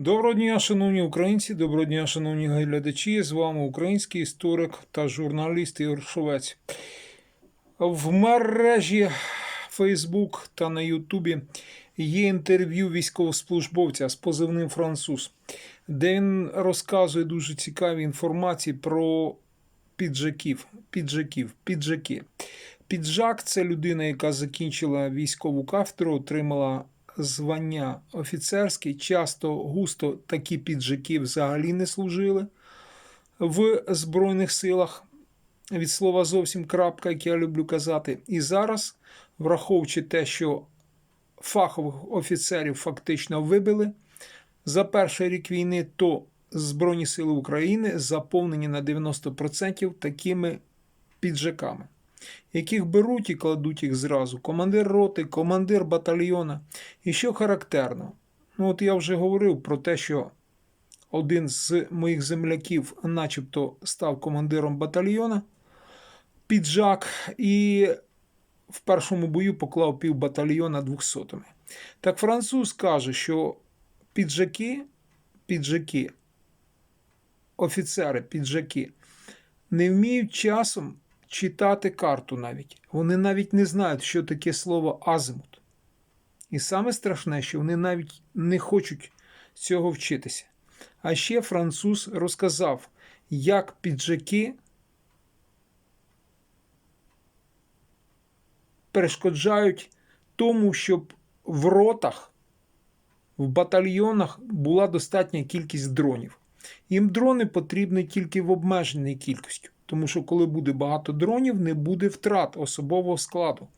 Доброго дня, шановні українці, доброго дня, шановні глядачі. З вами український історик та журналіст Ігор Шовець. В мережі Facebook та на Ютубі є інтерв'ю військовослужбовця з позивним француз, де він розказує дуже цікаві інформації про піджаків, піджаків, піджаки. Піджак це людина, яка закінчила військову кафедру, отримала звання офіцерське. Часто густо такі піджаки взагалі не служили в Збройних силах. Від слова зовсім крапка, як я люблю казати. І зараз, враховуючи те, що фахових офіцерів фактично вибили за перший рік війни, то Збройні Сили України заповнені на 90% такими піджаками, яких беруть і кладуть їх зразу. Командир роти, командир батальйона. І що характерно, ну от я вже говорив про те, що один з моїх земляків, начебто, став командиром батальйона, піджак, і в першому бою поклав пів батальйона двохсотими. Так француз каже, що піджаки, піджаки, офіцери, піджаки не вміють часом читати карту навіть. Вони навіть не знають, що таке слово азимут. І саме страшне, що вони навіть не хочуть цього вчитися. А ще француз розказав, як піджаки перешкоджають тому, щоб в ротах, в батальйонах була достатня кількість дронів. Їм дрони потрібні тільки в обмеженій кількості, тому що коли буде багато дронів, не буде втрат особового складу.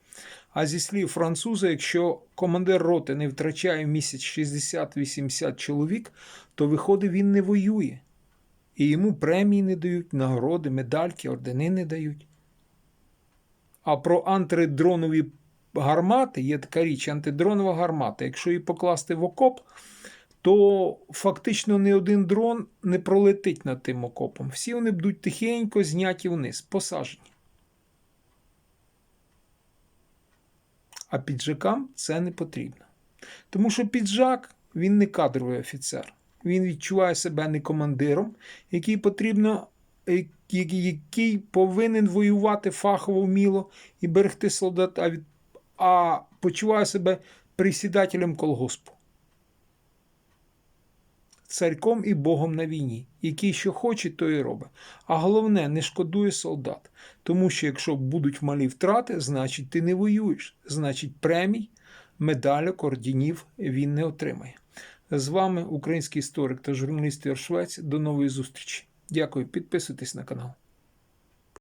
А зі слів француза, якщо командир роти не втрачає місяць 60-80 чоловік, то виходить, він не воює. І йому премії не дають, нагороди, медальки, ордени не дають. А про антидронові гармати є така річ, антидронова гармата. Якщо її покласти в окоп, то фактично ні один дрон не пролетить над тим окопом. Всі вони будуть тихенько зняті вниз, посажені. А піджакам це не потрібно. Тому що піджак він не кадровий офіцер. Він відчуває себе не командиром, який потрібно, який повинен воювати фахово вміло і берегти солдат, а почуває себе присідателем колгоспу. Царьком і Богом на війні, який що хоче, то і робить. А головне, не шкодує солдат. Тому що якщо будуть малі втрати, значить ти не воюєш. Значить, премій, медалек, ордінів він не отримає. З вами український історик та журналіст Єршвець. До нової зустрічі. Дякую, підписуйтесь на канал.